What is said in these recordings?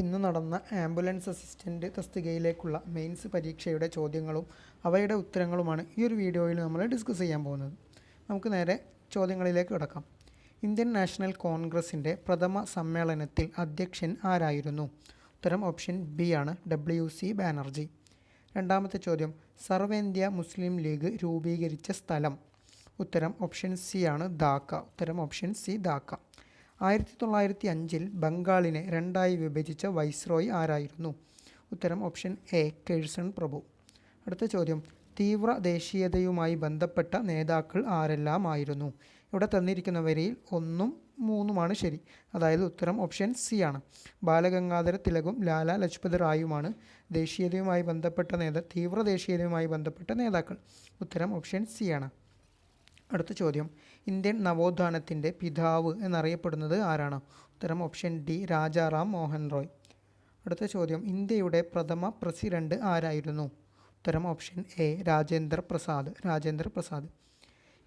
ഇന്ന് നടന്ന ambulance assistant തസ്തികയിലേക്കുള്ള mains പരീക്ഷയുടെ ചോദ്യങ്ങളും അവയുടെ ഉത്തരങ്ങളുമാണ് ഈ ഒരു വീഡിയോയിൽ നമ്മൾ ഡിസ്കസ് ചെയ്യാൻ പോകുന്നത്. നമുക്ക് നേരെ ചോദ്യങ്ങളിലേക്ക് കിടക്കാം. ഇന്ത്യൻ നാഷണൽ കോൺഗ്രസിന്റെ പ്രഥമ സമ്മേളനത്തിൽ അധ്യക്ഷൻ ആരായിരുന്നു? ഉത്തരം ഓപ്ഷൻ ബി ആണ് ഡബ്ല്യു സി ബാനർജി. രണ്ടാമത്തെ ചോദ്യം സർവേന്ത്യ മുസ്ലിം ലീഗ് രൂപീകരിച്ച സ്ഥലം? ഉത്തരം ഓപ്ഷൻ സി ആണ് ധാക്ക. ഉത്തരം ഓപ്ഷൻ സി ധാക്ക. ആയിരത്തി തൊള്ളായിരത്തി അഞ്ചിൽ ബംഗാളിനെ രണ്ടായി വിഭജിച്ച വൈസ്രോയ് ആരായിരുന്നു? ഉത്തരം ഓപ്ഷൻ എ കേഴ്സൺ പ്രഭു. അടുത്ത ചോദ്യം. തീവ്ര ദേശീയതയുമായി ബന്ധപ്പെട്ട നേതാക്കൾ ആരെല്ലാമായിരുന്നു ഇവിടെ തന്നിരിക്കുന്നവരിൽ ഒന്നും മൂന്നുമാണ് ശരി. അതായത് ഉത്തരം ഓപ്ഷൻ സി ആണ്. ബാലഗംഗാധര തിലകും ലാല ലജ്പത് റായുമാണ് ദേശീയതയുമായി ബന്ധപ്പെട്ട നേതാ തീവ്ര ദേശീയതയുമായി ബന്ധപ്പെട്ട നേതാക്കൾ. ഉത്തരം ഓപ്ഷൻ സി ആണ്. അടുത്ത ചോദ്യം. ഇന്ത്യൻ നവോത്ഥാനത്തിന്റെ പിതാവ് എന്നറിയപ്പെടുന്നത് ആരാണ്? ഉത്തരം ഓപ്ഷൻ ഡി രാജാറാം മോഹൻ റോയ്. അടുത്ത ചോദ്യം ഇന്ത്യയുടെ പ്രഥമ പ്രസിഡന്റ് ആരായിരുന്നു? ഉത്തരം ഓപ്ഷൻ എ രാജേന്ദ്ര പ്രസാദ്. രാജേന്ദ്ര പ്രസാദ്.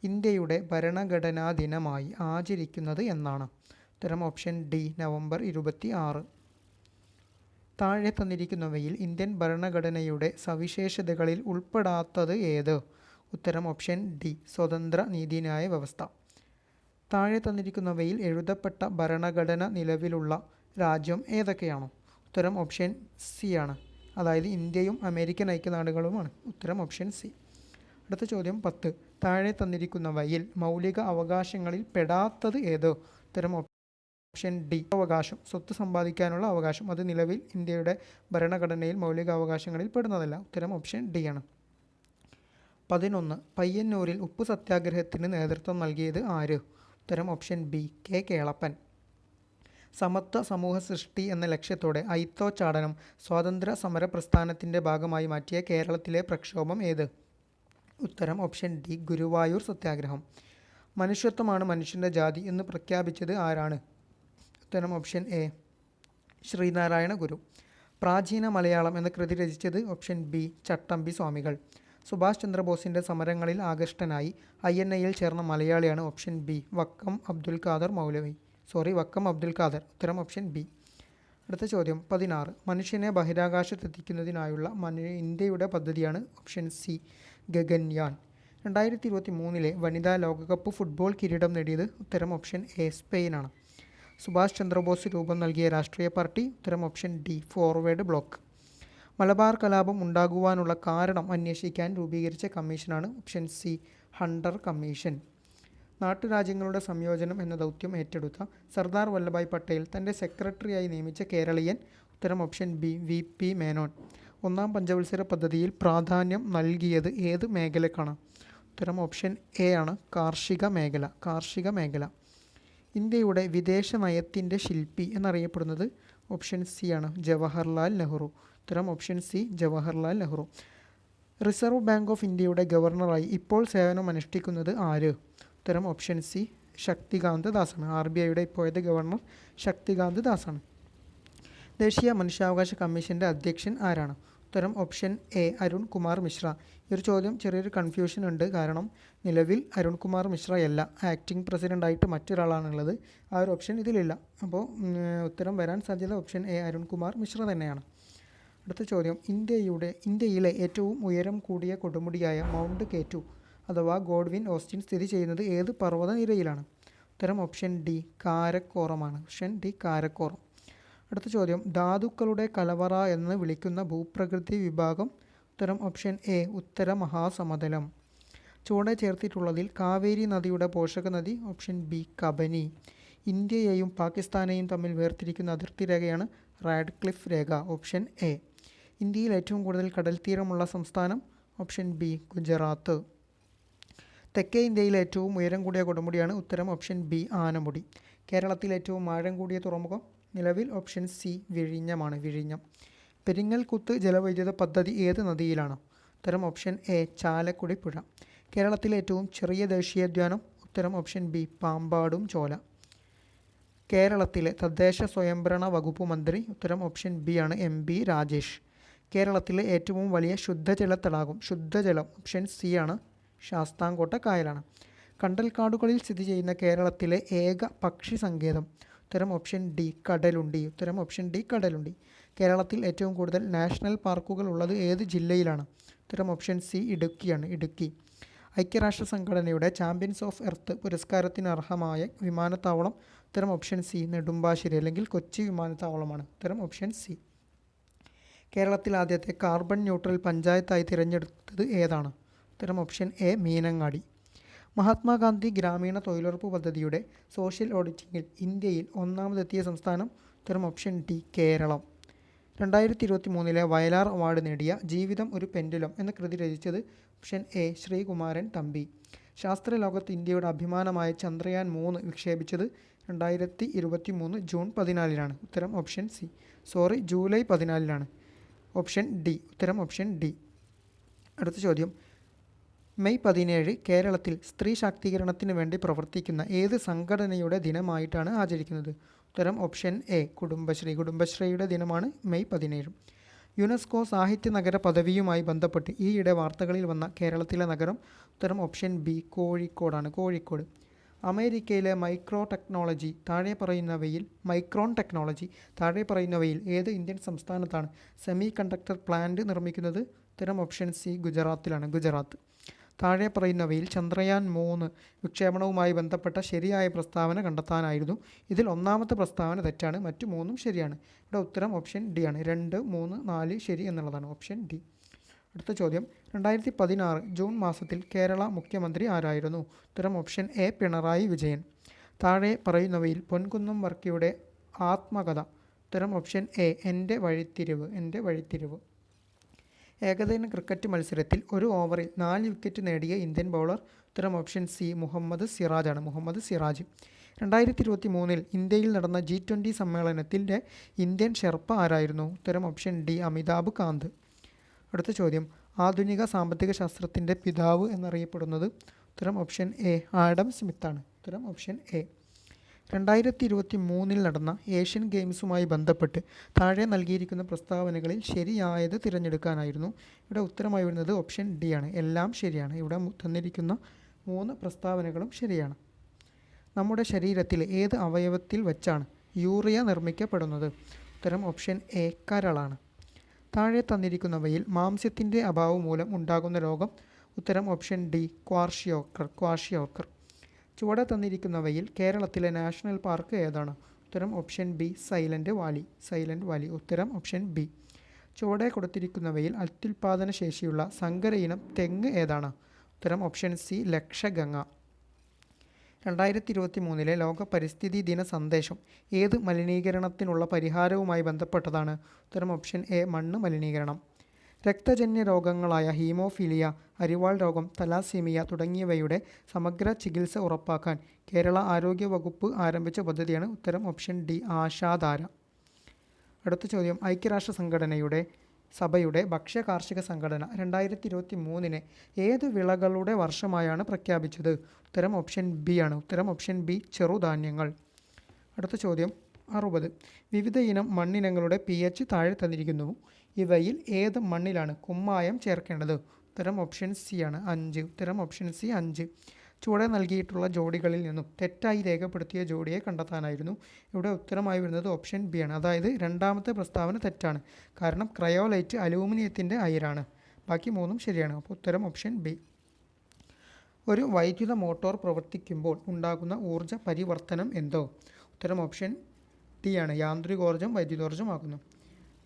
ഇന്ത്യയുടെ ഭരണഘടനാ ദിനമായി ആചരിക്കുന്നത് എന്നാണ്. ഉത്തരം ഓപ്ഷൻ ഡി നവംബർ ഇരുപത്തി ആറ് താഴെ തന്നിരിക്കുന്നവയിൽ ഇന്ത്യൻ ഭരണഘടനയുടെ സവിശേഷതകളിൽ ഉൾപ്പെടാത്തത് ഏത്? ഉത്തരം ഓപ്ഷൻ ഡി സ്വതന്ത്ര നീതിന്യായ വ്യവസ്ഥ. താഴെ തന്നിരിക്കുന്നവയിൽ എഴുതപ്പെട്ട ഭരണഘടന നിലവിലുള്ള രാജ്യം ഏതൊക്കെയാണോ? ഉത്തരം ഓപ്ഷൻ സി ആണ്. അതായത് ഇന്ത്യയും അമേരിക്കൻ ഐക്യനാടുകളുമാണ്. ഉത്തരം ഓപ്ഷൻ സി. അടുത്ത ചോദ്യം പത്ത്. താഴെ തന്നിരിക്കുന്നവയിൽ മൗലിക അവകാശങ്ങളിൽ പെടാത്തത് ഏത്? ഉത്തരം ഓപ്ഷൻ ഡി അവകാശം. സ്വത്ത് സമ്പാദിക്കാനുള്ള അവകാശം. അത് നിലവിൽ ഇന്ത്യയുടെ ഭരണഘടനയിൽ മൗലിക അവകാശങ്ങളിൽ പെടുന്നതല്ല. ഉത്തരം ഓപ്ഷൻ ഡി ആണ്. പതിനൊന്ന് പയ്യന്നൂരിൽ ഉപ്പു സത്യാഗ്രഹത്തിന് നേതൃത്വം നൽകിയത് ആര്? ഉത്തരം ഓപ്ഷൻ ബി കെ കേളപ്പൻ. സമത്വ സമൂഹ സൃഷ്ടി എന്ന ലക്ഷ്യത്തോടെ ഐത്തോച്ചാടനം സ്വാതന്ത്ര്യ സമര പ്രസ്ഥാനത്തിന്റെ ഭാഗമായി മാറ്റിയ കേരളത്തിലെ പ്രക്ഷോഭം ഏത്? ഉത്തരം ഓപ്ഷൻ ഡി ഗുരുവായൂർ സത്യാഗ്രഹം. മനുഷ്യത്വമാണ് മനുഷ്യന്റെ ജാതി എന്ന് പ്രഖ്യാപിച്ചത് ആരാണ്? ഉത്തരം ഓപ്ഷൻ എ ശ്രീനാരായണ ഗുരു. പ്രാചീന മലയാളം എന്ന കൃതി രചിച്ചത് ഓപ്ഷൻ ബി ചട്ടമ്പി സ്വാമികൾ. സുഭാഷ് ചന്ദ്രബോസിന്റെ സമരങ്ങളിൽ ആകൃഷ്ടനായി ഐ എൻ ഐയിൽ ചേർന്ന മലയാളിയാണ് option B. Vakkom Abdul Khader Maulavi. Sorry Vakkom Abdul Khader. ഉത്തരം ഓപ്ഷൻ ബി. അടുത്ത ചോദ്യം പതിനാറ്. മനുഷ്യനെ ബഹിരാകാശത്തെത്തിക്കുന്നതിനായുള്ള മനു ഇന്ത്യയുടെ പദ്ധതിയാണ് ഓപ്ഷൻ സി ഗഗൻയാൻ. രണ്ടായിരത്തി ഇരുപത്തി മൂന്നിലെ വനിതാ ലോകകപ്പ് ഫുട്ബോൾ കിരീടം നേടിയത് ഉത്തരം ഓപ്ഷൻ എ സ്പെയിനാണ്. സുഭാഷ് ചന്ദ്രബോസ് രൂപം നൽകിയ രാഷ്ട്രീയ പാർട്ടി ഉത്തരം option D forward bloc. Malabar കലാപം ഉണ്ടാകുവാനുള്ള കാരണം അന്വേഷിക്കാൻ രൂപീകരിച്ച കമ്മീഷനാണ് ഓപ്ഷൻ സി ഹണ്ടർ കമ്മീഷൻ. നാട്ടുരാജ്യങ്ങളുടെ സംയോജനം എന്ന ദൗത്യം ഏറ്റെടുത്ത സർദാർ വല്ലഭായ് പട്ടേൽ തന്റെ സെക്രട്ടറിയായി നിയമിച്ച കേരളീയൻ ഉത്തരം option B V P Menon. ഒന്നാം പഞ്ചവത്സര പദ്ധതിയിൽ പ്രാധാന്യം നൽകിയത് ഏത് മേഖലക്കാണ്? ഉത്തരം ഓപ്ഷൻ എ ആണ് കാർഷിക മേഖല കാർഷിക മേഖല. ഇന്ത്യയുടെ വിദേശ നയത്തിന്റെ ശില്പി എന്നറിയപ്പെടുന്നത് ഓപ്ഷൻ സി ആണ് ജവഹർലാൽ നെഹ്റു. ഉത്തരം option C Jawaharlal Nehru. Reserve bank of ഇന്ത്യയുടെ ഗവർണറായി ഇപ്പോൾ സേവനം അനുഷ്ഠിക്കുന്നത് ആര്? ഉത്തരം ഓപ്ഷൻ സി ശക്തികാന്ത് ദാസാണ്. ആർ ബി ഐയുടെ ഇപ്പോഴത്തെ ഗവർണർ ശക്തികാന്ത് ദാസാണ്. ദേശീയ മനുഷ്യാവകാശ കമ്മീഷന്റെ അധ്യക്ഷൻ ആരാണ്? ഉത്തരം ഓപ്ഷൻ എ അരുൺ കുമാർ മിശ്ര. ഈ ഒരു ചോദ്യം ചെറിയൊരു കൺഫ്യൂഷൻ ഉണ്ട്. കാരണം നിലവിൽ അരുൺ കുമാർ മിശ്രയല്ല ആക്ടിംഗ് പ്രസിഡന്റായിട്ട് മറ്റൊരാളാണുള്ളത്. ആ ഒരു ഓപ്ഷൻ ഇതിലില്ല. അപ്പോൾ ഉത്തരം വരാൻ സാധ്യത ഓപ്ഷൻ എ അരുൺ കുമാർ മിശ്ര തന്നെയാണ്. അടുത്ത ചോദ്യം. ഇന്ത്യയുടെ ഇന്ത്യയിലെ ഏറ്റവും ഉയരം കൂടിയ കൊടുമുടിയായ മൗണ്ട് കേറ്റു അഥവാ ഗോഡ്വിൻ ഓസ്റ്റിൻ സ്ഥിതി ചെയ്യുന്നത് ഏത് പർവതനിരയിലാണ്? ഉത്തരം option D കാരക്കോറമാണ്. Option D Karakoram. അടുത്ത ചോദ്യം. ധാതുക്കളുടെ കലവറ എന്ന് വിളിക്കുന്ന ഭൂപ്രകൃതി വിഭാഗം. ഉത്തരം ഓപ്ഷൻ എ ഉത്തര മഹാസമതലം. ചുവടെ ചേർത്തിട്ടുള്ളതിൽ കാവേരി നദിയുടെ പോഷക നദി ഓപ്ഷൻ ബി കബനി. ഇന്ത്യയെയും പാകിസ്ഥാനെയും തമ്മിൽ വേർതിരിക്കുന്ന അതിർത്തി രേഖയാണ് റാഡ്ക്ലിഫ് രേഖ. ഓപ്ഷൻ എ ഇന്ത്യയിൽ ഏറ്റവും കൂടുതൽ കടൽ തീരമുള്ള സംസ്ഥാനം ഓപ്ഷൻ ബി ഗുജറാത്ത്. തെക്കേ ഇന്ത്യയിലെ ഏറ്റവും ഉയരം കൂടിയ കൊടുമുടിയാണ് ഉത്തരം ഓപ്ഷൻ ബി ആനമുടി. കേരളത്തിൽ ഏറ്റവും ആഴം കൂടിയ തുറമുഖം നിലവിൽ ഓപ്ഷൻ സി വിഴിഞ്ഞമാണ് വിഴിഞ്ഞം. പെരിങ്ങൽകുത്ത് ജലവൈദ്യുത പദ്ധതി ഏത് നദിയിലാണ്? ഉത്തരം ഓപ്ഷൻ എ ചാലക്കുടി പുഴ. കേരളത്തിലെ ഏറ്റവും ചെറിയ ദേശീയോദ്യാനം ഉത്തരം ഓപ്ഷൻ ബി പാമ്പാടും ചോല. കേരളത്തിലെ തദ്ദേശ സ്വയംഭരണ വകുപ്പ് മന്ത്രി ഉത്തരം ഓപ്ഷൻ ബി ആണ് എം ബി രാജേഷ്. കേരളത്തിലെ ഏറ്റവും വലിയ ശുദ്ധജല തടാകം ശുദ്ധജലം ഓപ്ഷൻ സി ആണ്. ശാസ്താംകോട്ട കായലാണ്. കണ്ടൽക്കാടുകളിൽ സ്ഥിതി ചെയ്യുന്ന കേരളത്തിലെ ഏക പക്ഷി സങ്കേതം. ഉത്തരം ഓപ്ഷൻ ഡി കടലുണ്ടി. ഉത്തരം ഓപ്ഷൻ ഡി കടലുണ്ടി. കേരളത്തിൽ ഏറ്റവും കൂടുതൽ നാഷണൽ പാർക്കുകൾ ഉള്ളത് ഏത് ജില്ലയിലാണ്? ഉത്തരം ഓപ്ഷൻ സി ഇടുക്കിയാണ്. ഇടുക്കി. ഐക്യരാഷ്ട്ര സംഘടനയുടെ ചാമ്പ്യൻസ് ഓഫ് എർത്ത് പുരസ്കാരത്തിന് അർഹമായ വിമാനത്താവളം. ഉത്തരം ഓപ്ഷൻ സി നെടുമ്പാശ്ശേരി അല്ലെങ്കിൽ കൊച്ചി വിമാനത്താവളമാണ്. ഉത്തരം ഓപ്ഷൻ സി കേരളത്തിൽ ആദ്യത്തെ കാർബൺ ന്യൂട്രൽ പഞ്ചായത്തായി തിരഞ്ഞെടുത്തത് ഏതാണ്? ഉത്തരം ഓപ്ഷൻ എ മീനങ്ങാടി. മഹാത്മാഗാന്ധി ഗ്രാമീണ തൊഴിലുറപ്പ് പദ്ധതിയുടെ സോഷ്യൽ ഓഡിറ്റിങ്ങിൽ ഇന്ത്യയിൽ ഒന്നാമതെത്തിയ സംസ്ഥാനം. ഉത്തരം ഓപ്ഷൻ ഡി കേരളം. രണ്ടായിരത്തി ഇരുപത്തി മൂന്നിലെ വയലാർ അവാർഡ് നേടിയ ജീവിതം ഒരു പെൻഡുലം എന്ന കൃതി രചിച്ചത് ഓപ്ഷൻ എ ശ്രീകുമാരൻ തമ്പി. ശാസ്ത്രലോകത്ത് ഇന്ത്യയുടെ അഭിമാനമായ ചന്ദ്രയാൻ മൂന്ന് വിക്ഷേപിച്ചത് രണ്ടായിരത്തി ഇരുപത്തി മൂന്ന് ജൂൺ പതിനാലിനാണ്. ഉത്തരം option C sorry July പതിനാലിനാണ്. Option D. ഉത്തരം ഓപ്ഷൻ ഡി. അടുത്ത ചോദ്യം. മെയ് പതിനേഴ് കേരളത്തിൽ സ്ത്രീ ശാക്തീകരണത്തിന് വേണ്ടി പ്രവർത്തിക്കുന്ന ഏത് സംഘടനയുടെ ദിനമായിട്ടാണ് ആചരിക്കുന്നത്? ഉത്തരം ഓപ്ഷൻ എ. കുടുംബശ്രീ. കുടുംബശ്രീയുടെ ദിനമാണ് മെയ് പതിനേഴ്. യുനെസ്കോ സാഹിത്യ നഗര പദവിയുമായി ബന്ധപ്പെട്ട് ഈയിടെ വാർത്തകളിൽ വന്ന കേരളത്തിലെ നഗരം. ഉത്തരം ഓപ്ഷൻ ബി. കോഴിക്കോടാണ്. കോഴിക്കോട്. അമേരിക്കയിലെ മൈക്രോ ടെക്നോളജി താഴെ പറയുന്നവയിൽ മൈക്രോൺ ടെക്നോളജി താഴെ പറയുന്നവയിൽ ഏത് ഇന്ത്യൻ സംസ്ഥാനത്താണ് സെമി കണ്ടക്ടർ പ്ലാന്റ് നിർമ്മിക്കുന്നത്? ഉത്തരം ഓപ്ഷൻ സി ഗുജറാത്തിലാണ്. ഗുജറാത്ത്. താഴെ പറയുന്നവയിൽ ചന്ദ്രയാൻ മൂന്ന് വിക്ഷേപണവുമായി ബന്ധപ്പെട്ട ശരിയായ പ്രസ്താവന കണ്ടെത്താനായിരുന്നു. ഇതിൽ ഒന്നാമത്തെ പ്രസ്താവന തെറ്റാണ് മറ്റു മൂന്നും ശരിയാണ്. ഇവിടെ ഉത്തരം ഓപ്ഷൻ ഡി ആണ്. രണ്ട് മൂന്ന് നാല് ശരി എന്നുള്ളതാണ്. Option D. അടുത്ത ചോദ്യം. രണ്ടായിരത്തി പതിനാറ് ജൂൺ മാസത്തിൽ കേരള മുഖ്യമന്ത്രി ആരായിരുന്നു? ഉത്തരം ഓപ്ഷൻ എ പിണറായി വിജയൻ. താഴെ പറയുന്നവയിൽ പൊൻകുന്നം വർക്കിയുടെ ആത്മകഥ. ഉത്തരം ഓപ്ഷൻ എ എന്റെ വഴിത്തിരിവ് എന്റെ വഴിത്തിരിവ്. ഏകദിന ക്രിക്കറ്റ് മത്സരത്തിൽ ഒരു ഓവറിൽ നാല് വിക്കറ്റ് നേടിയ ഇന്ത്യൻ ബൗളർ. ഉത്തരം ഓപ്ഷൻ സി മുഹമ്മദ് സിറാജാണ് മുഹമ്മദ് സിറാജ്. രണ്ടായിരത്തി ഇരുപത്തി മൂന്നിൽ ഇന്ത്യയിൽ നടന്ന ജി ട്വന്റി സമ്മേളനത്തിന്റെ ഇന്ത്യൻ ഷെർപ്പ ആരായിരുന്നു? ഉത്തരം ഓപ്ഷൻ ഡി അമിതാഭ് കാന്ത്. അടുത്ത ചോദ്യം. ആധുനിക സാമ്പത്തിക ശാസ്ത്രത്തിന്റെ പിതാവ് എന്നറിയപ്പെടുന്നത് ഉത്തരം ഓപ്ഷൻ എ ആഡം സ്മിത്താണ്. ഉത്തരം ഓപ്ഷൻ എ രണ്ടായിരത്തി ഇരുപത്തി മൂന്നിൽ നടന്ന ഏഷ്യൻ ഗെയിംസുമായി ബന്ധപ്പെട്ട് താഴെ നൽകിയിരിക്കുന്ന പ്രസ്താവനകളിൽ ശരിയായത് തിരഞ്ഞെടുക്കാനായിരുന്നു. ഇവിടെ ഉത്തരമായി വരുന്നത് ഓപ്ഷൻ ഡി ആണ്. എല്ലാം ശരിയാണ്. ഇവിടെ തന്നിരിക്കുന്ന മൂന്ന് പ്രസ്താവനകളും ശരിയാണ്. നമ്മുടെ ശരീരത്തിൽ ഏത് അവയവത്തിൽ വച്ചാണ് യൂറിയ നിർമ്മിക്കപ്പെടുന്നത്? ഉത്തരം ഓപ്ഷൻ എ കരളാണ്. താഴെ തന്നിരിക്കുന്നവയിൽ മാംസ്യത്തിന്റെ അഭാവം മൂലം ഉണ്ടാകുന്ന രോഗം. ഉത്തരം ഓപ്ഷൻ ഡി ക്വാർഷിയോക്കർ ക്വാർഷിയോക്കർ ചുവടെ തന്നിരിക്കുന്നവയിൽ കേരളത്തിലെ നാഷണൽ പാർക്ക് ഏതാണ്? ഉത്തരം option B Silent Valley Silent Valley ഉത്തരം ഓപ്ഷൻ ബി ചുവടെ കൊടുത്തിരിക്കുന്നവയിൽ അത്യുൽപാദന ശേഷിയുള്ള സങ്കര ഇനം തെങ്ങ് ഏതാണ്? ഉത്തരം ഓപ്ഷൻ സി ലക്ഷഗംഗ. രണ്ടായിരത്തി ഇരുപത്തി മൂന്നിലെ ലോക പരിസ്ഥിതി ദിന സന്ദേശം ഏത് മലിനീകരണത്തിനുള്ള പരിഹാരവുമായി ബന്ധപ്പെട്ടതാണ്? ഉത്തരം ഓപ്ഷൻ എ മണ്ണ് മലിനീകരണം. രക്തജന്യ രോഗങ്ങളായ ഹീമോഫീലിയ അരിവാൾ രോഗം തലാസീമിയ തുടങ്ങിയവയുടെ സമഗ്ര ചികിത്സ ഉറപ്പാക്കാൻ കേരള ആരോഗ്യ വകുപ്പ് ആരംഭിച്ച പദ്ധതിയാണ് ഉത്തരം ഓപ്ഷൻ ഡി ആശാധാര. അടുത്ത ചോദ്യം ഐക്യരാഷ്ട്ര സംഘടനയുടെ സഭയുടെ ഭക്ഷ്യ കാർഷിക സംഘടന രണ്ടായിരത്തി ഇരുപത്തി മൂന്നിനെ ഏത് വിളകളുടെ വർഷമായാണ് പ്രഖ്യാപിച്ചത്? ഉത്തരം ഓപ്ഷൻ ബി ആണ്. ഉത്തരം ഓപ്ഷൻ ബി ചെറുധാന്യങ്ങൾ. അടുത്ത ചോദ്യം അറുപത്. വിവിധ ഇനം മണ്ണിനങ്ങളുടെ പി എച്ച് താഴെ തന്നിരിക്കുന്നു. ഇവയിൽ ഏത് മണ്ണിലാണ് കുമ്മായം ചേർക്കേണ്ടത്? ഉത്തരം ഓപ്ഷൻ സി ആണ്. അഞ്ച്. ഉത്തരം ഓപ്ഷൻ സി അഞ്ച്. ചുവടെ നൽകിയിട്ടുള്ള ജോഡികളിൽ നിന്നും തെറ്റായി രേഖപ്പെടുത്തിയ ജോഡിയെ കണ്ടെത്താനായിരുന്നു ഇവിടെ ഉത്തരമായി വരുന്നത് ഓപ്ഷൻ ബി ആണ്. അതായത് രണ്ടാമത്തെ പ്രസ്താവന തെറ്റാണ്. കാരണം ക്രയോലൈറ്റ് അലൂമിനിയത്തിന്റെ അയിരാണ്. ബാക്കി മൂന്നും ശരിയാണ്. അപ്പോൾ ഉത്തരം ഓപ്ഷൻ ബി. ഒരു വൈദ്യുത മോട്ടോർ പ്രവർത്തിക്കുമ്പോൾ ഉണ്ടാകുന്ന ഊർജ പരിവർത്തനം എന്തോ? ഉത്തരം ഓപ്ഷൻ ടി ആണ്. യാന്ത്രികോർജം വൈദ്യുതോർജമാക്കുന്നു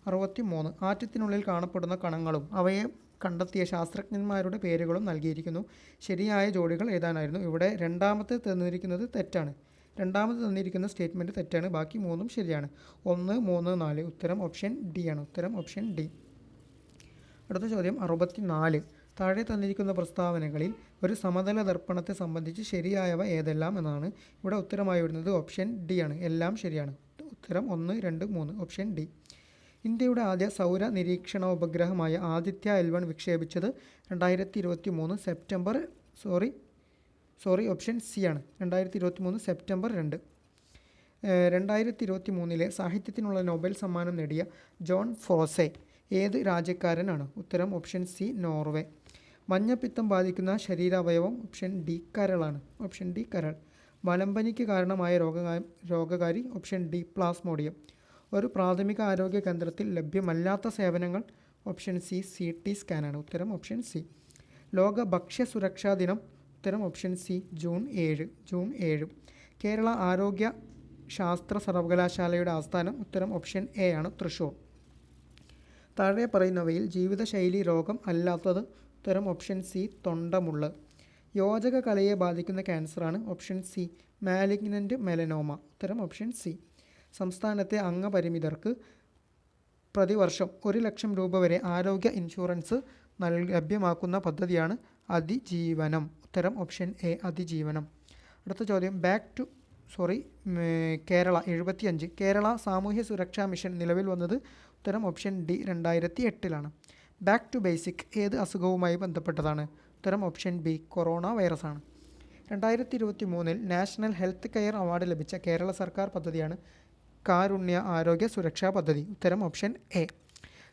അറുപത്തി മൂന്ന് ആറ്റത്തിനുള്ളിൽ കാണപ്പെടുന്ന കണങ്ങളും അവയെ കണ്ടെത്തിയ ശാസ്ത്രജ്ഞന്മാരുടെ പേരുകളും നൽകിയിരിക്കുന്നു. ശരിയായ ജോഡികൾ ഏതാനായിരുന്നു? ഇവിടെ രണ്ടാമത്തെ തന്നിരിക്കുന്നത് തെറ്റാണ്. രണ്ടാമത് തന്നിരിക്കുന്ന സ്റ്റേറ്റ്മെന്റ് തെറ്റാണ്. ബാക്കി മൂന്നും ശരിയാണ്. ഒന്ന് മൂന്ന് നാല്. ഉത്തരം ഓപ്ഷൻ ഡി ആണ്. ഉത്തരം ഓപ്ഷൻ ഡി. അടുത്ത ചോദ്യം അറുപത്തി നാല് താഴെ തന്നിരിക്കുന്ന പ്രസ്താവനകളിൽ ഒരു സമതല ദർപ്പണത്തെ സംബന്ധിച്ച് ശരിയായവ ഏതെല്ലാം എന്നാണ്. ഇവിടെ ഉത്തരമായി വരുന്നത് ഓപ്ഷൻ ഡി ആണ്. എല്ലാം ശരിയാണ്. ഉത്തരം ഒന്ന് രണ്ട് മൂന്ന്. Option D. ഇന്ത്യയുടെ ആദ്യ സൗര നിരീക്ഷണ ഉപഗ്രഹമായ ആദിത്യ എൽ വൺ വിക്ഷേപിച്ചത് രണ്ടായിരത്തി ഇരുപത്തി മൂന്ന് September sorry sorry option C ആണ്. രണ്ടായിരത്തി ഇരുപത്തി മൂന്ന് സെപ്റ്റംബർ രണ്ട്. രണ്ടായിരത്തി ഇരുപത്തി മൂന്നിലെ സാഹിത്യത്തിനുള്ള നോബൽ സമ്മാനം നേടിയ ജോൺ ഫോസെ ഏത് രാജ്യക്കാരനാണ് ഉത്തരം ഓപ്ഷൻ സി നോർവേ. മഞ്ഞപ്പിത്തം ബാധിക്കുന്ന ശരീരാവയവം ഓപ്ഷൻ ഡി കരളാണ് ഓപ്ഷൻ ഡി കരൾ. വലമ്പനിക്ക് കാരണമായ രോഗ രോഗകാരി ഓപ്ഷൻ ഡി പ്ലാസ്മോഡിയം. ഒരു പ്രാഥമിക ആരോഗ്യ കേന്ദ്രത്തിൽ ലഭ്യമല്ലാത്ത സേവനങ്ങൾ ഓപ്ഷൻ സി സി ടി സ്കാനാണ്. ഉത്തരം ഓപ്ഷൻ സി. ലോക ഭക്ഷ്യ സുരക്ഷാ ദിനം. ഉത്തരം ഓപ്ഷൻ സി ജൂൺ ഏഴ് ജൂൺ ഏഴ്. കേരള ആരോഗ്യ ശാസ്ത്ര സർവകലാശാലയുടെ ആസ്ഥാനം ഉത്തരം ഓപ്ഷൻ എ ആണ് തൃശ്ശൂർ താഴെ പറയുന്നവയിൽ ജീവിതശൈലി രോഗം അല്ലാത്തത്. ഉത്തരം ഓപ്ഷൻ സി തൊണ്ടമുള്ള. യോജക കലയെ ബാധിക്കുന്ന ക്യാൻസറാണ് ഓപ്ഷൻ സി മാലിഗ്നന്റ് മെലനോമ. ഉത്തരം ഓപ്ഷൻ സി. സംസ്ഥാനത്തെ അംഗപരിമിതർക്ക് പ്രതിവർഷം ഒരു ലക്ഷം രൂപ വരെ ആരോഗ്യ ഇൻഷുറൻസ് നൽ ലഭ്യമാക്കുന്ന പദ്ധതിയാണ് അതിജീവനം. ഉത്തരം ഓപ്ഷൻ എ അതിജീവനം. അടുത്ത ചോദ്യം. ബാക്ക് ടു സോറി കേരള എഴുപത്തിയഞ്ച്. കേരള സാമൂഹ്യ സുരക്ഷാ മിഷൻ നിലവിൽ വന്നത് ഉത്തരം ഓപ്ഷൻ ഡി രണ്ടായിരത്തി എട്ടിലാണ് ബാക്ക് ടു ബേസിക് ഏത് അസുഖവുമായി ബന്ധപ്പെട്ടതാണ്? ഉത്തരം ഓപ്ഷൻ ബി കൊറോണ വൈറസാണ്. രണ്ടായിരത്തി ഇരുപത്തി മൂന്നിൽ നാഷണൽ ഹെൽത്ത് കെയർ അവാർഡ് ലഭിച്ച കേരള സർക്കാർ പദ്ധതിയാണ് കാരുണ്യ ആരോഗ്യ സുരക്ഷാ പദ്ധതി. ഉത്തരം ഓപ്ഷൻ എ.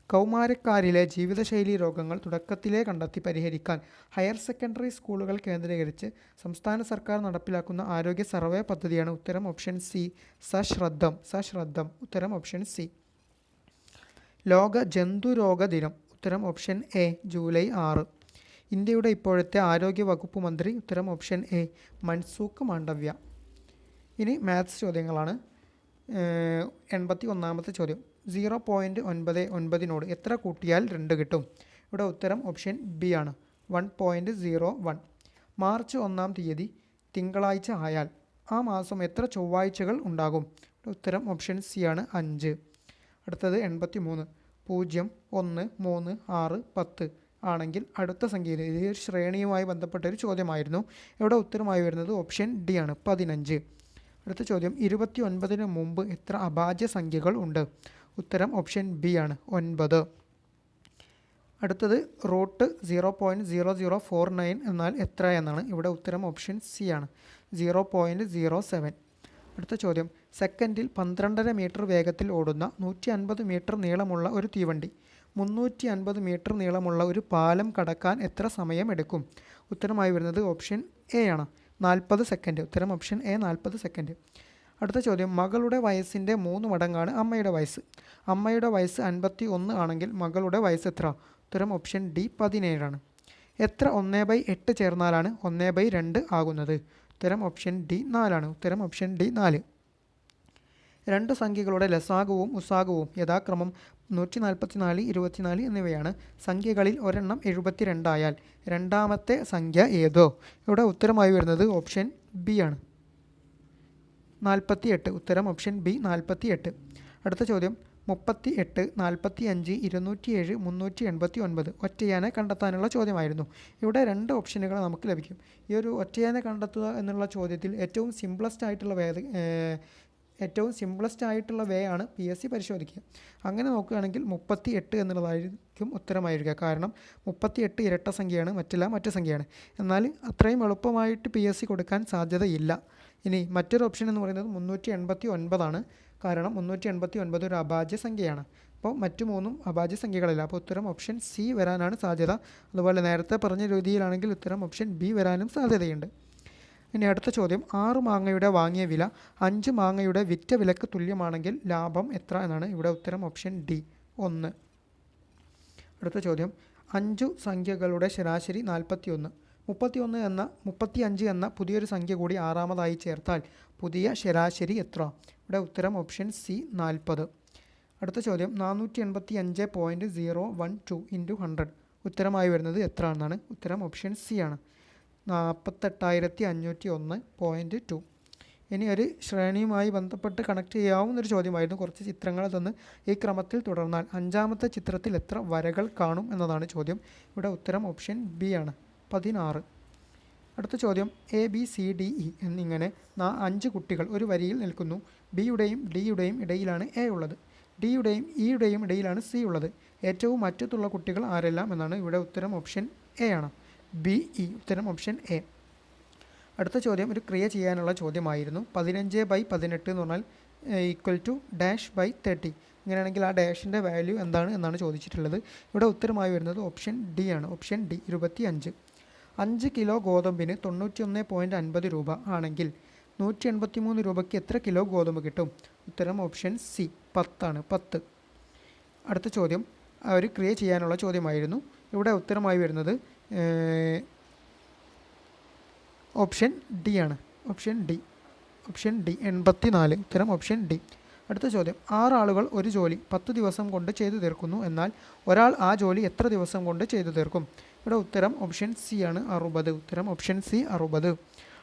കൗമാരക്കാരിലെ ജീവിതശൈലി രോഗങ്ങൾ തുടക്കത്തിലേ കണ്ടെത്തി പരിഹരിക്കാൻ ഹയർ സെക്കൻഡറി സ്കൂളുകൾ കേന്ദ്രീകരിച്ച് സംസ്ഥാന സർക്കാർ നടപ്പിലാക്കുന്ന ആരോഗ്യ സർവേ പദ്ധതിയാണ് ഉത്തരം ഓപ്ഷൻ സി. സശ്രദ്ധം. സശ്രദ്ധം. ഉത്തരം ഓപ്ഷൻ സി. ലോക ജന്തുരോഗ ദിനം. ഉത്തരം ഓപ്ഷൻ എ ജൂലൈ ആറ്. ഇന്ത്യയുടെ ഇപ്പോഴത്തെ ആരോഗ്യ വകുപ്പ് മന്ത്രി. ഉത്തരം ഓപ്ഷൻ എ മൻസൂഖ് മാണ്ഡവ്യ. ഇനി മാത്സ് ചോദ്യങ്ങളാണ്. എൺപത്തി ഒന്നാമത്തെ ചോദ്യം. സീറോ പോയിന്റ് ഒൻപത് ഒൻപതിനോട് എത്ര കൂട്ടിയാൽ രണ്ട് കിട്ടും? ഇവിടെ ഉത്തരം ഓപ്ഷൻ ബി ആണ്. One point zero one. March ഒന്നാം തീയതി തിങ്കളാഴ്ച ആയാൽ ആ മാസം എത്ര ചൊവ്വാഴ്ചകൾ ഉണ്ടാകും? ഉത്തരം ഓപ്ഷൻ സി ആണ് അഞ്ച്. അടുത്തത് എൺപത്തി മൂന്ന് പൂജ്യം ഒന്ന് മൂന്ന് ആറ് പത്ത് ആണെങ്കിൽ അടുത്ത സംഖ്യ ഇത് ശ്രേണിയുമായി ബന്ധപ്പെട്ട ഒരു ചോദ്യമായിരുന്നു. ഇവിടെ ഉത്തരമായി വരുന്നത് ഓപ്ഷൻ ഡി ആണ്. പതിനഞ്ച്. അടുത്ത ചോദ്യം ഇരുപത്തി ഒൻപതിന് മുമ്പ് എത്ര അഭാജ്യ സംഖ്യകൾ ഉണ്ട്? ഉത്തരം ഓപ്ഷൻ ബി ആണ് ഒൻപത്. അടുത്തത് root zero point zero zero four nine എന്നാൽ എത്ര എന്നാണ്. ഇവിടെ ഉത്തരം ഓപ്ഷൻ സി ആണ് സീറോ പോയിന്റ് സീറോ സെവൻ. അടുത്ത ചോദ്യം സെക്കൻഡിൽ പന്ത്രണ്ടര മീറ്റർ വേഗത്തിൽ ഓടുന്ന നൂറ്റി അൻപത് മീറ്റർ നീളമുള്ള ഒരു തീവണ്ടി മുന്നൂറ്റി അൻപത് മീറ്റർ നീളമുള്ള ഒരു പാലം കടക്കാൻ എത്ര സമയം എടുക്കും ഉത്തരമായി വരുന്നത് ഓപ്ഷൻ എ ആണ്. നാൽപ്പത് സെക്കൻഡ്. ഉത്തരം ഓപ്ഷൻ എ നാൽപ്പത് സെക്കൻഡ്. അടുത്ത ചോദ്യം. മകളുടെ വയസ്സിന്റെ മൂന്ന് മടങ്ങാണ് അമ്മയുടെ വയസ്സ്. അമ്മയുടെ വയസ്സ് അൻപത്തി ഒന്ന് ആണെങ്കിൽ മകളുടെ വയസ്സ് എത്ര? ഉത്തരം ഓപ്ഷൻ ഡി പതിനേഴാണ്. എത്ര? ഒന്ന് ബൈ എട്ട് ചേർന്നാലാണ് ഒന്ന് ബൈ രണ്ട് ആകുന്നത്. ഉത്തരം ഓപ്ഷൻ ഡി നാലാണ്. ഉത്തരം ഓപ്ഷൻ ഡി നാല്. രണ്ട് സംഖ്യകളുടെ ലസാഗവും ഉസാഗവും യഥാക്രമം നൂറ്റി നാൽപ്പത്തി നാല് ഇരുപത്തിനാല് എന്നിവയാണ് സംഖ്യകളിൽ ഒരെണ്ണം എഴുപത്തിരണ്ടായാൽ രണ്ടാമത്തെ സംഖ്യ ഏതോ? ഇവിടെ ഉത്തരമായി വരുന്നത് ഓപ്ഷൻ ബി ആണ്. നാൽപ്പത്തി എട്ട് ഉത്തരം ഓപ്ഷൻ ബി നാൽപ്പത്തി എട്ട് അടുത്ത ചോദ്യം മുപ്പത്തി എട്ട് നാൽപ്പത്തി അഞ്ച് ഇരുന്നൂറ്റി ഏഴ് മുന്നൂറ്റി എൺപത്തി ഒൻപത് ഒറ്റയാനെ കണ്ടെത്താനുള്ള ചോദ്യമായിരുന്നു. ഇവിടെ രണ്ട് ഓപ്ഷനുകൾ നമുക്ക് ലഭിക്കും. ഈ ഒരു ഒറ്റയാനെ കണ്ടെത്തുക എന്നുള്ള ചോദ്യത്തിൽ ഏറ്റവും സിംപ്ലസ്റ്റ് ആയിട്ടുള്ള വേ ഏറ്റവും സിംപ്ലസ്റ്റ് ആയിട്ടുള്ള വേ ആണ് പി എസ് സി പരിശോധിക്കുക. അങ്ങനെ നോക്കുകയാണെങ്കിൽ മുപ്പത്തി എട്ട് എന്നുള്ളതായിരിക്കും ഉത്തരമായിരിക്കുക. കാരണം മുപ്പത്തി എട്ട് ഇരട്ട സംഖ്യയാണ് മറ്റെല്ലാം മറ്റു സംഖ്യയാണ്. എന്നാൽ അത്രയും എളുപ്പമായിട്ട് പി എസ് സി കൊടുക്കാൻ സാധ്യതയില്ല. ഇനി മറ്റൊരു ഓപ്ഷൻ എന്ന് പറയുന്നത് മുന്നൂറ്റി എൺപത്തി ഒൻപതാണ് കാരണം മുന്നൂറ്റി എൺപത്തി ഒൻപത് ഒരു അഭാജ്യ സംഖ്യയാണ്. അപ്പോൾ മറ്റു മൂന്നും അഭാജ്യ സംഖ്യകളല്ല. അപ്പോൾ ഉത്തരം ഓപ്ഷൻ സി വരാനാണ് സാധ്യത. അതുപോലെ നേരത്തെ പറഞ്ഞ രീതിയിലാണെങ്കിൽ ഉത്തരം ഓപ്ഷൻ ബി വരാനും സാധ്യതയുണ്ട്. ഇനി അടുത്ത ചോദ്യം. ആറ് മാങ്ങയുടെ വാങ്ങിയ വില അഞ്ച് മാങ്ങയുടെ വിറ്റ വിലക്ക് തുല്യമാണെങ്കിൽ ലാഭം എത്ര എന്നാണ് ഇവിടെ ഉത്തരം ഓപ്ഷൻ ഡി ഒന്ന്. അടുത്ത ചോദ്യം. അഞ്ചു സംഖ്യകളുടെ ശരാശരി നാൽപ്പത്തി ഒന്ന് മുപ്പത്തിയൊന്ന് എന്ന മുപ്പത്തി അഞ്ച് എന്ന പുതിയൊരു സംഖ്യ കൂടി ആറാമതായി ചേർത്താൽ പുതിയ ശരാശരി എത്ര? ഇവിടെ ഉത്തരം ഓപ്ഷൻ സി നാൽപ്പത്. അടുത്ത ചോദ്യം. നാനൂറ്റി എൺപത്തി അഞ്ച് point zero one two into hundred ഉത്തരമായി വരുന്നത് എത്ര എന്നാണ്? ഉത്തരം ഓപ്ഷൻ സി ആണ്. നാൽപ്പത്തെട്ടായിരത്തി അഞ്ഞൂറ്റി ഒന്ന് പോയിന്റ് ടു ഇനി ഒരു ശ്രേണിയുമായി ബന്ധപ്പെട്ട് കണക്ട് ചെയ്യാവുന്നൊരു ചോദ്യമായിരുന്നു. കുറച്ച് ചിത്രങ്ങൾ തന്ന് ഈ ക്രമത്തിൽ തുടർന്നാൽ അഞ്ചാമത്തെ ചിത്രത്തിൽ എത്ര വരകൾ കാണും എന്നതാണ് ചോദ്യം. ഇവിടെ ഉത്തരം ഓപ്ഷൻ ബി ആണ്. പതിനാറ്. അടുത്ത ചോദ്യം A B C D E എന്നിങ്ങനെ അഞ്ച് കുട്ടികൾ ഒരു വരിയിൽ നിൽക്കുന്നു. ബിയുടെയും ഡിയുടെയും ഇടയിലാണ് എ ഉള്ളത്. ഡിയുടെയും ഇയുടെയും ഇടയിലാണ് സി ഉള്ളത്. ഏറ്റവും അറ്റത്തുള്ള കുട്ടികൾ ആരെല്ലാം എന്നാണ് ഇവിടെ ഉത്തരം ഓപ്ഷൻ എ ആണ്. ബി ഇ ഉത്തരം ഓപ്ഷൻ എ അടുത്ത ചോദ്യം ഒരു ക്രിയ ചെയ്യാനുള്ള ചോദ്യമായിരുന്നു. പതിനഞ്ച് ബൈ പതിനെട്ട് എന്ന് പറഞ്ഞാൽ equal to dash by thirty ഇങ്ങനെയാണെങ്കിൽ ആ ഡാഷിന്റെ വാല്യൂ എന്താണ് എന്നാണ് ചോദിച്ചിട്ടുള്ളത്. ഇവിടെ ഉത്തരമായി വരുന്നത് ഓപ്ഷൻ ഡി ആണ്. ഓപ്ഷൻ ഡി ഇരുപത്തി അഞ്ച് അഞ്ച് കിലോ ഗോതമ്പിന് തൊണ്ണൂറ്റി ഒന്ന് പോയിന്റ് അൻപത് രൂപ ആണെങ്കിൽ നൂറ്റി എൺപത്തി മൂന്ന് രൂപയ്ക്ക് എത്ര കിലോ ഗോതമ്പ് കിട്ടും? ഉത്തരം ഓപ്ഷൻ സി പത്താണ്. പത്ത്. അടുത്ത ചോദ്യം ഒരു ക്രിയ ചെയ്യാനുള്ള ചോദ്യമായിരുന്നു. ഇവിടെ ഉത്തരമായി വരുന്നത് ഓപ്ഷൻ ഡി ആണ്. ഓപ്ഷൻ ഡി ഓപ്ഷൻ ഡി എൺപത്തി നാല് ഉത്തരം ഓപ്ഷൻ ഡി അടുത്ത ചോദ്യം. ആറ് ആളുകൾ ഒരു ജോലി പത്ത് ദിവസം കൊണ്ട് ചെയ്തു തീർക്കുന്നു എന്നാൽ ഒരാൾ ആ ജോലി എത്ര ദിവസം കൊണ്ട് ചെയ്തു തീർക്കും? ഇവിടെ ഉത്തരം ഓപ്ഷൻ സി ആണ് അറുപത്. ഉത്തരം ഓപ്ഷൻ സി അറുപത്.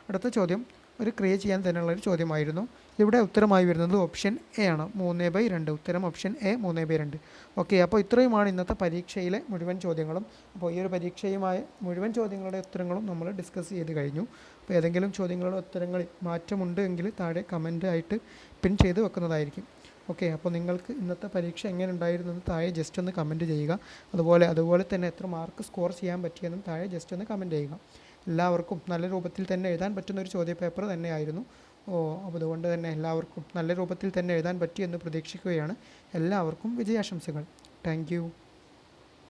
അടുത്ത ചോദ്യം. ഒരു ക്രിയ ചെയ്യാൻ തന്നെയുള്ള ഒരു ചോദ്യമായിരുന്നു. ഇവിടെ ഉത്തരമായി വരുന്നത് ഓപ്ഷൻ എ ആണ്. മൂന്ന് ബൈ രണ്ട് ഉത്തരം ഓപ്ഷൻ എ മൂന്ന് ബൈ രണ്ട്. ഓക്കെ അപ്പോൾ ഇത്രയുമാണ് ഇന്നത്തെ പരീക്ഷയിലെ മുഴുവൻ ചോദ്യങ്ങളും. അപ്പോൾ ഈ ഒരു പരീക്ഷയുമായ മുഴുവൻ ചോദ്യങ്ങളുടെ ഉത്തരങ്ങളും നമ്മൾ ഡിസ്കസ് ചെയ്ത് കഴിഞ്ഞു. അപ്പോൾ ഏതെങ്കിലും ചോദ്യങ്ങളുടെ ഉത്തരങ്ങളിൽ മാറ്റമുണ്ട് എങ്കിൽ താഴെ കമന്റ് ആയിട്ട് പിൻ ചെയ്ത് വെക്കുന്നതായിരിക്കും. ഓക്കെ അപ്പോൾ നിങ്ങൾക്ക് ഇന്നത്തെ പരീക്ഷ എങ്ങനെ ഉണ്ടായിരുന്നു എന്ന് താഴെ ജസ്റ്റ് ഒന്ന് കമന്റ് ചെയ്യുക. അതുപോലെ അതുപോലെ തന്നെ എത്ര മാർക്ക് സ്കോർ ചെയ്യാൻ പറ്റിയെന്നും താഴെ ജസ്റ്റ് ഒന്ന് കമന്റ് ചെയ്യുക. എല്ലാവർക്കും നല്ല രൂപത്തിൽ തന്നെ എഴുതാൻ പറ്റുന്ന ഒരു ചോദ്യപേപ്പർ തന്നെയായിരുന്നു. അപ്പോൾ അതുകൊണ്ട് തന്നെ എല്ലാവർക്കും നല്ല രൂപത്തിൽ തന്നെ എഴുതാൻ പറ്റിയെന്ന് പ്രതീക്ഷിക്കുകയാണ്. എല്ലാവർക്കും വിജയാശംസകൾ. താങ്ക്